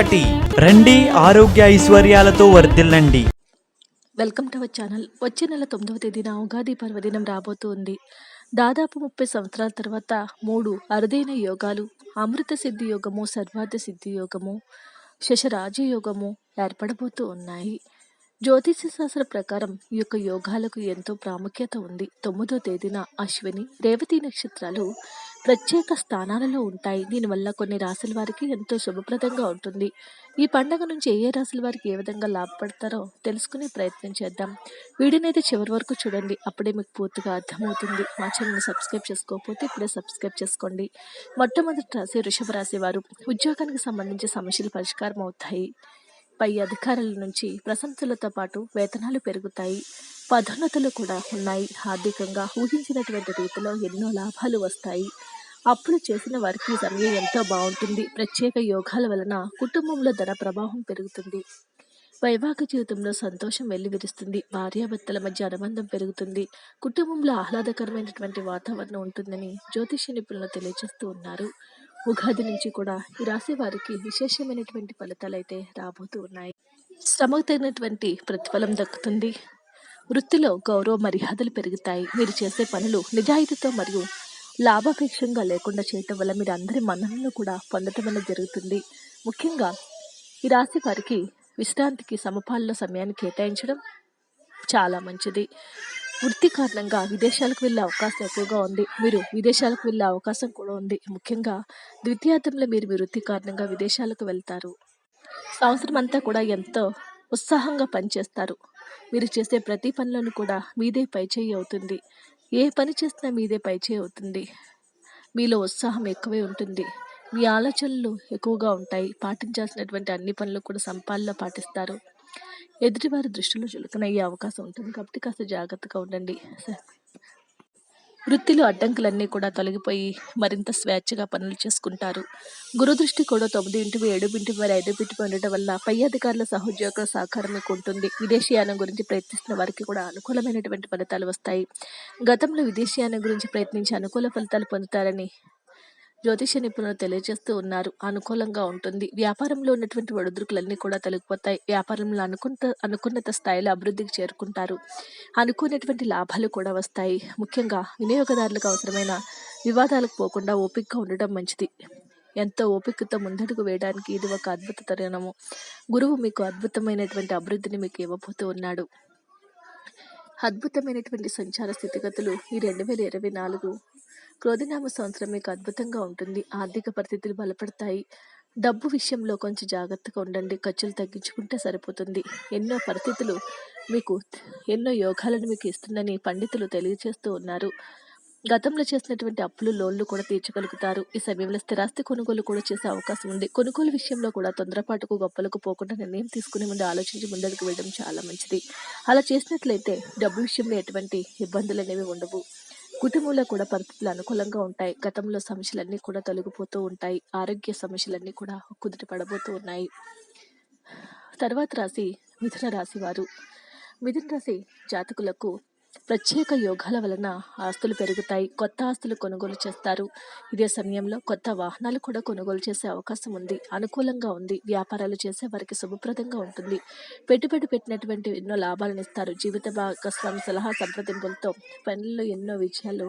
ఒకటి. రండి ఆరోగ్య ఐశ్వర్యాలతో వర్ధిల్లండి. Welcome to our channel. వచ్చే నెల తొమ్మిదవ తేదీన ఉగాది పర్వదినం రాబోతుంది. దాదాపు ముప్పై సంవత్సరాల తర్వాత మూడు అరుదైన యోగాలు అమృత సిద్ధి యోగము సర్వార్థ సిద్ధి యోగము శశరాజయోగము ఏర్పడబోతూ ఉన్నాయి. జ్యోతిష శాస్త్ర ప్రకారం ఈ యొక్క యోగాలకు ఎంతో ప్రాముఖ్యత ఉంది. తొమ్మిదో తేదీన అశ్విని రేవతి నక్షత్రాలు ప్రత్యేక స్థానాలలో ఉంటాయి. దీనివల్ల కొన్ని రాశుల వారికి ఎంతో శుభప్రదంగా ఉంటుంది. ఈ పండగ నుంచి ఏ ఏ రాశుల వారికి ఏ విధంగా లాభపడతారో తెలుసుకునే ప్రయత్నం చేద్దాం. వీడినైతే చివరి వరకు చూడండి. అప్పుడే మీకు పూర్తిగా అర్థమవుతుంది. మా ఛానల్ని సబ్స్క్రైబ్ చేసుకోకపోతే ఇప్పుడే సబ్స్క్రైబ్ చేసుకోండి. మొట్టమొదటి రాశి వృషభ రాశి వారు. ఉద్యోగానికి సంబంధించి సమస్యలు పరిష్కారం అవుతాయి. పై అధికారుల నుంచి ప్రశంసలతో పాటు వేతనాలు పెరుగుతాయి. పదోన్నతులు కూడా ఉన్నాయి. ఆర్థికంగా ఊహించినటువంటి రీతిలో ఎన్నో లాభాలు వస్తాయి. అప్పులు చేసిన వారికి సమయం ఎంతో బాగుంటుంది. ప్రత్యేక యోగాల వలన కుటుంబంలో ధన ప్రభావం పెరుగుతుంది. వైవాహిక జీవితంలో సంతోషం వెల్లివిరుస్తుంది. భార్యాభర్తల మధ్య అనుబంధం పెరుగుతుంది. కుటుంబంలో ఆహ్లాదకరమైనటువంటి వాతావరణం ఉంటుందని జ్యోతిష నిపుణులు తెలియజేస్తూ ఉన్నారు. ఉగాది నుంచి కూడా ఈ రాశి వారికి విశేషమైనటువంటి ఫలితాలు అయితే రాబోతూ ఉన్నాయి. శ్రమకు తగినటువంటి ప్రతిఫలం దక్కుతుంది. వృత్తిలో గౌరవ మర్యాదలు పెరుగుతాయి. మీరు చేసే పనులు నిజాయితీతో మరియు లాభాపేక్షంగా లేకుండా చేయటం వల్ల మీరు అందరి మన్ననలు కూడా పొందటం అనేది జరుగుతుంది. ముఖ్యంగా ఈ రాశి వారికి విశ్రాంతికి సమపాలలో సమయాన్ని కేటాయించడం చాలా మంచిది. వృత్తి కారణంగా విదేశాలకు వెళ్ళే అవకాశం ఎక్కువగా ఉంది. మీరు విదేశాలకు వెళ్ళే అవకాశం కూడా ఉంది. ముఖ్యంగా ద్వితీయార్థంలో మీరు మీ వృత్తి కారణంగా విదేశాలకు వెళ్తారు. సంవత్సరం అంతా కూడా ఎంతో ఉత్సాహంగా పనిచేస్తారు. మీరు చేసే ప్రతి పనిలోనూ కూడా మీదే పైచేయి అవుతుంది. ఏ పని చేసినా మీదే పైచేయి అవుతుంది. మీలో ఉత్సాహం ఎక్కువే ఉంటుంది. మీ ఆలోచనలు ఎక్కువగా ఉంటాయి. పాటించాల్సినటువంటి అన్ని పనులు కూడా సంపాదనలో పాటిస్తారు. ఎదుటివారి దృష్టిలో చులకనయ్యే అవకాశం ఉంటుంది. కాబట్టి కాస్త జాగ్రత్తగా ఉండండి. వృత్తిలో అడ్డంకులన్నీ కూడా తొలగిపోయి మరింత స్వేచ్ఛగా పనులు చేసుకుంటారు. గురు దృష్టి కూడా తొమ్మిది ఇంటివి ఏడు ఇంటి మరి ఐదు ఇంటి ఉండటం వల్ల పై అధికారుల సహోద్యోగుల సహకారం మీకు ఉంటుంది. విదేశీయానం గురించి ప్రయత్నిస్తున్న వారికి కూడా అనుకూలమైనటువంటి ఫలితాలు వస్తాయి. గతంలో విదేశీయానం గురించి ప్రయత్నించి అనుకూల ఫలితాలు పొందుతారని జ్యోతిష నిపుణులు తెలియజేస్తూ ఉన్నారు. అనుకూలంగా ఉంటుంది. వ్యాపారంలో ఉన్నటువంటి ఒడిదుడుకులన్నీ కూడా తొలగిపోతాయి. వ్యాపారంలో అనుకుంట అనుకున్నత స్థాయిలో అభివృద్ధికి చేరుకుంటారు. అనుకున్నటువంటి లాభాలు కూడా వస్తాయి. ముఖ్యంగా వినియోగదారులకు అవసరమైన వివాదాలకు పోకుండా ఓపికగా ఉండడం మంచిది. ఎంతో ఓపికతో ముందడుగు వేయడానికి ఇది ఒక అద్భుత తరుణము. గురువు మీకు అద్భుతమైనటువంటి అభివృద్ధిని మీకు ఇవ్వబోతూ ఉన్నాడు. అద్భుతమైనటువంటి సంచార స్థితిగతులు ఈ రెండు వేల ఇరవై నాలుగు క్రోధినామ సంవత్సరం మీకు అద్భుతంగా ఉంటుంది. ఆర్థిక పరిస్థితులు బలపడతాయి. డబ్బు విషయంలో కొంచెం జాగ్రత్తగా ఉండండి. ఖర్చులు తగ్గించుకుంటే సరిపోతుంది. ఎన్నో పరిస్థితులు మీకు ఎన్నో యోగాలను మీకు ఇస్తుందని పండితులు తెలియజేస్తూ ఉన్నారు. గతంలో చేసినటువంటి అప్పులు లోన్లు కూడా తీర్చగలుగుతారు. ఈ సమయంలో స్థిరాస్తి కొనుగోలు కూడా చేసే అవకాశం ఉంది. కొనుగోలు విషయంలో కూడా తొందరపాటుకు గొప్పలకు పోకుండా నిర్ణయం తీసుకునే ముందు ఆలోచించి ముందడుగు వెళ్ళడం చాలా మంచిది. అలా చేసినట్లయితే డబ్బు విషయంలో ఎటువంటి ఇబ్బందులు అనేవి ఉండవు. కుటుంబంలో కూడా పరిస్థితులు అనుకూలంగా ఉంటాయి. గతంలో సమస్యలన్నీ కూడా తొలగిపోతూ ఉంటాయి. ఆరోగ్య సమస్యలన్నీ కూడా కుదుట పడబోతూ ఉన్నాయి. తర్వాత రాశి మిథున రాశి వారు. మిథున రాశి జాతకులకు ప్రత్యేక యోగాల వలన ఆస్తులు పెరుగుతాయి కొత్త ఆస్తులు కొనుగోలు చేస్తారు. ఇదే సమయంలో కొత్త వాహనాలు కూడా కొనుగోలు చేసే అవకాశం ఉంది. అనుకూలంగా ఉంది. వ్యాపారాలు చేసే వారికి శుభప్రదంగా ఉంటుంది. పెట్టుబడి పెట్టినటువంటి ఎన్నో లాభాలను ఇస్తారు. జీవిత భాగస్వామి సలహా సంప్రదింపులతో పనుల్లో ఎన్నో విజయాలు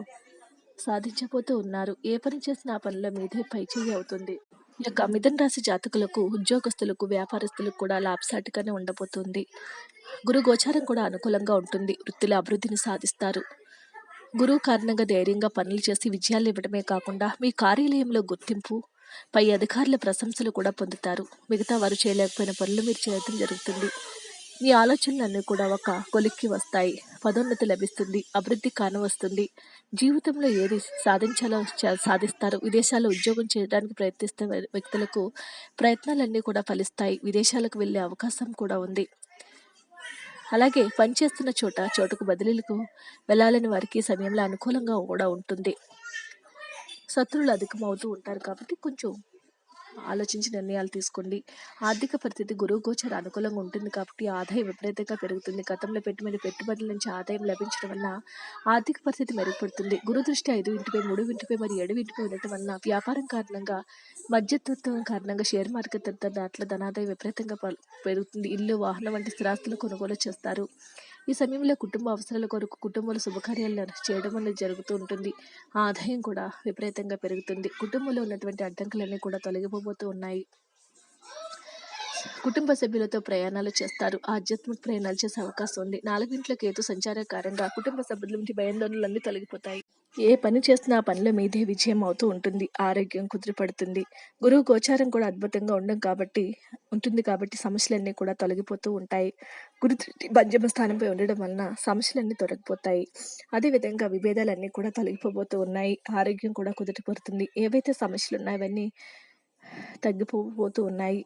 సాధించబోతూ ఉన్నారు. ఏ పని చేసినా ఆ పనిలో మీదే పైచేయి అవుతుంది. ఈ యొక్క మిథున రాశి జాతకులకు ఉద్యోగస్తులకు వ్యాపారస్తులకు కూడా లాభసాటిగానే ఉండబోతుంది. గురు గోచారం కూడా అనుకూలంగా ఉంటుంది. వృత్తిలో అభివృద్ధిని సాధిస్తారు. గురువు కారణంగా ధైర్యంగా పనులు చేసి విజయాలు ఇవ్వడమే కాకుండా మీ కార్యాలయంలో గుర్తింపు పై అధికారుల ప్రశంసలు కూడా పొందుతారు. మిగతా వారు చేయలేకపోయిన పనులు మీరు చేయడం జరుగుతుంది. మీ ఆలోచనలన్నీ కూడా ఒక కొలిక్కి వస్తాయి. పదోన్నతి లభిస్తుంది. అభివృద్ధి కానవస్తుంది జీవితంలో ఏది సాధించాలో సాధిస్తారు. విదేశాల్లో ఉద్యోగం చేయడానికి ప్రయత్నిస్తున్న వ్యక్తులకు ప్రయత్నాలన్నీ కూడా ఫలిస్తాయి. విదేశాలకు వెళ్ళే అవకాశం కూడా ఉంది. అలాగే పనిచేస్తున్న చోట చోటుకు బదిలీలకు వెళ్ళాలని వారికి సమయంలో అనుకూలంగా కూడా ఉంటుంది. శత్రువులు అధికమవుతూ ఉంటారు కాబట్టి కొంచెం ఆలోచించి నిర్ణయాలు తీసుకోండి. ఆర్థిక పరిస్థితి గురువు గోచర అనుకూలంగా ఉంటుంది కాబట్టి ఆదాయం విపరీతంగా పెరుగుతుంది. గతంలో పెట్టుబడి పెట్టుబడుల నుంచి ఆదాయం లభించడం వల్ల ఆర్థిక పరిస్థితి మెరుగుపడుతుంది. గురు దృష్టి ఐదు ఇంటిపై మూడు ఇంటిపై మరియు ఏడు ఇంటిపై ఉండటం వలన వ్యాపారం కారణంగా మధ్యతత్వం కారణంగా షేర్ మార్కెట్ దాంట్లో ధనాదాయం విపరీతంగా పెరుగుతుంది. ఇల్లు వాహనం వంటి స్థిరాస్తులు కొనుగోలు చేస్తారు. ఈ సమయంలో కుటుంబ అవసరాల కొరకు కుటుంబంలో శుభకార్యాలు చేయడం అనేది జరుగుతూ ఉంటుంది. ఆదాయం కూడా విపరీతంగా పెరుగుతుంది. కుటుంబంలో ఉన్నటువంటి అడ్డంకులన్నీ కూడా తొలగిపోబోతూ ఉన్నాయి. కుటుంబ సభ్యులతో ప్రయాణాలు చేస్తారు. ఆధ్యాత్మిక ప్రయాణాలు చేసే అవకాశం ఉంది. నాలుగింట్ల కేతు సంచార కారణంగా కుటుంబ సభ్యుల నుండి భయాందోళనలన్నీ తొలగిపోతాయి. ఏ పని చేస్తున్నా ఆ పనిలో మీదే విజయం అవుతూ ఉంటుంది. ఆరోగ్యం కుదిరిపడుతుంది గురువు గోచారం కూడా అద్భుతంగా ఉండడం కాబట్టి ఉంటుంది కాబట్టి సమస్యలన్నీ కూడా తొలగిపోతూ ఉంటాయి. గురు దృష్టి పంచమ స్థానంపై ఉండడం వలన సమస్యలన్నీ తొలగిపోతాయి. అదేవిధంగా విభేదాలన్నీ కూడా తొలగిపోబోతూ ఉన్నాయి. ఆరోగ్యం కూడా కుదిరిపోతుంది ఏవైతే సమస్యలు ఉన్నాయో అవన్నీ తగ్గిపోబోతూ ఉన్నాయి.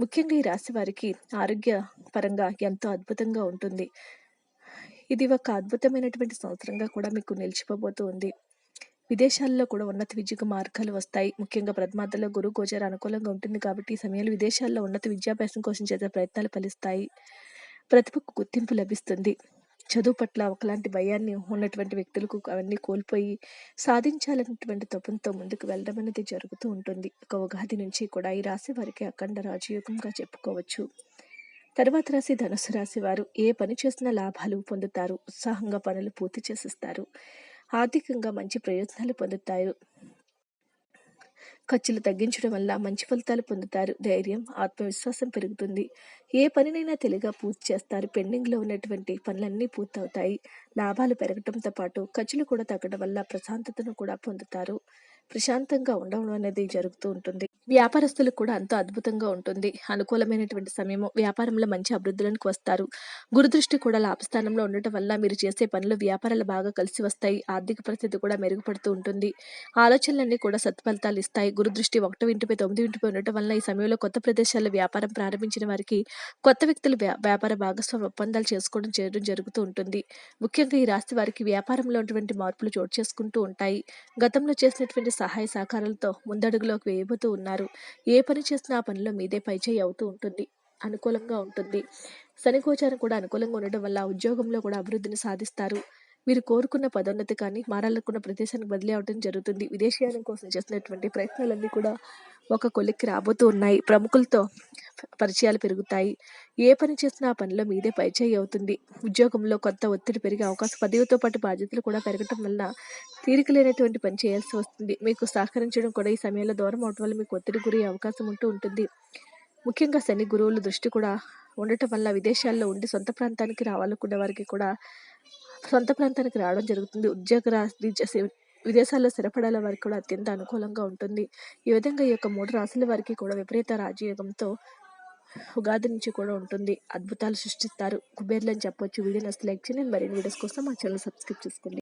ముఖ్యంగా ఈ రాశి వారికి ఆరోగ్య పరంగా ఎంతో అద్భుతంగా ఉంటుంది. ఇది ఒక అద్భుతమైనటువంటి సంవత్సరంగా కూడా మీకు నిలిచిపోబోతూ ఉంది. విదేశాల్లో కూడా ఉన్నత విద్యకు మార్గాలు వస్తాయి. ముఖ్యంగా ప్రథమార్థంలో గురు గోచర అనుకూలంగా ఉంటుంది కాబట్టి ఈ సమయంలో విదేశాల్లో ఉన్నత విద్యాభ్యాసం కోసం చేసే ప్రయత్నాలు ఫలిస్తాయి. ప్రతిభకు గుర్తింపు లభిస్తుంది. చదువు పట్ల ఒకలాంటి భయాన్ని ఉన్నటువంటి వ్యక్తులకు అవన్నీ కోల్పోయి సాధించాలన్నటువంటి తపంతో ముందుకు వెళ్ళడం అనేది జరుగుతూ ఉంటుంది. ఒక ఉగాది నుంచి కూడా ఈ రాశి వారికి అఖండ రాజయోగంగా చెప్పుకోవచ్చు. తర్వాత రాశి ధనుసు రాశి వారు ఏ పని చేసినా లాభాలు పొందుతారు. ఉత్సాహంగా పనులు పూర్తి చేసిస్తారు. ఆర్థికంగా మంచి ప్రయోజనాలు పొందుతారు. ఖర్చులు తగ్గించడం వల్ల మంచి ఫలితాలు పొందుతారు. ధైర్యం ఆత్మవిశ్వాసం పెరుగుతుంది. ఏ పనినైనా తెలివిగా పూర్తి చేస్తారు. పెండింగ్లో ఉన్నటువంటి పనులన్నీ పూర్తవుతాయి. లాభాలు పెరగడంతో పాటు ఖర్చులు కూడా తగ్గడం వల్ల ప్రశాంతతను కూడా పొందుతారు. ప్రశాంతంగా ఉండడం అనేది జరుగుతూ ఉంటుంది. వ్యాపారస్తులకు కూడా అంత అద్భుతంగా ఉంటుంది. అనుకూలమైనటువంటి సమయము వ్యాపారంలో మంచి అభివృద్ధిలోకి వస్తారు. గురుదృష్టి కూడా లాభస్థానంలో ఉండటం వల్ల మీరు చేసే పనులు వ్యాపారాలు బాగా కలిసి వస్తాయి. ఆర్థిక పరిస్థితి కూడా మెరుగుపడుతూ ఉంటుంది. ఆలోచనలన్నీ కూడా సత్ఫలితాలు ఇస్తాయి. గురుదృష్టి ఒకటో ఇంటిపై తొమ్మిది ఇంటిపై ఉండటం వల్ల ఈ సమయంలో కొత్త ప్రదేశాల్లో వ్యాపారం ప్రారంభించిన వారికి కొత్త వ్యక్తులు వ్యా- వ్యాపార భాగస్వామ్య ఒప్పందాలు చేసుకోవడం చేయడం జరుగుతూ ఉంటుంది. ముఖ్యంగా ఈ రాశి వారికి వ్యాపారంలో ఉన్నటువంటి మార్పులు చోటు చేసుకుంటూ ఉంటాయి. గతంలో చేసినటువంటి సహాయ సహకారాలతో ముందడుగులోకి వేయబోతూ ఉన్నారు. ఏ పని చేసినా ఆ పనిలో మీదే పైచేయి అవుతూ ఉంటుంది. అనుకూలంగా ఉంటుంది. శని గోచారం కూడా అనుకూలంగా ఉండడం వల్ల ఉద్యోగంలో కూడా అభివృద్ధిని సాధిస్తారు. మీరు కోరుకున్న పదోన్నతి కానీ మారాలనుకున్న ప్రదేశానికి బదిలీ అవడం జరుగుతుంది. విదేశీయానం కోసం చేసినటువంటి ప్రయత్నాలన్నీ కూడా ఒక కొలిక్కి రాబోతూ ఉన్నాయి. ప్రముఖులతో పరిచయాలు పెరుగుతాయి. ఏ పని చేసినా ఆ పనిలో మీదే పరిచయం అవుతుంది. ఉద్యోగంలో కొత్త ఒత్తిడి పెరిగే అవకాశం పదవితో పాటు బాధ్యతలు కూడా పెరగటం వల్ల తీరిక లేనటువంటి పని చేయాల్సి వస్తుంది. మీకు సహకరించడం కూడా ఈ సమయంలో దూరం అవడం వల్ల మీకు ఒత్తిడి గురి అవకాశం ఉంటూ ఉంటుంది. ముఖ్యంగా శని గురువుల దృష్టి కూడా ఉండటం వల్ల విదేశాల్లో ఉండి సొంత ప్రాంతానికి రావాలనుకునే వారికి కూడా సొంత ప్రాంతానికి రావడం జరుగుతుంది. ఉద్యోగ రాశి చేసే విదేశాల్లో స్థిరపడాల వారికి కూడా అత్యంత అనుకూలంగా ఉంటుంది. ఈ విధంగా ఈ యొక్క మూడు రాశుల వారికి కూడా విపరీత రాజయోగంతో ఉగాది నుంచి కూడా ఉంటుంది. అద్భుతాలు సృష్టిస్తారు. కుబేర్లు అని చెప్పొచ్చు. వీడియో నస్తే లైక్ చేయండి. మరిన్ని వీడియోస్ కోసం మా ఛానల్ సబ్స్క్రైబ్ చేసుకోండి.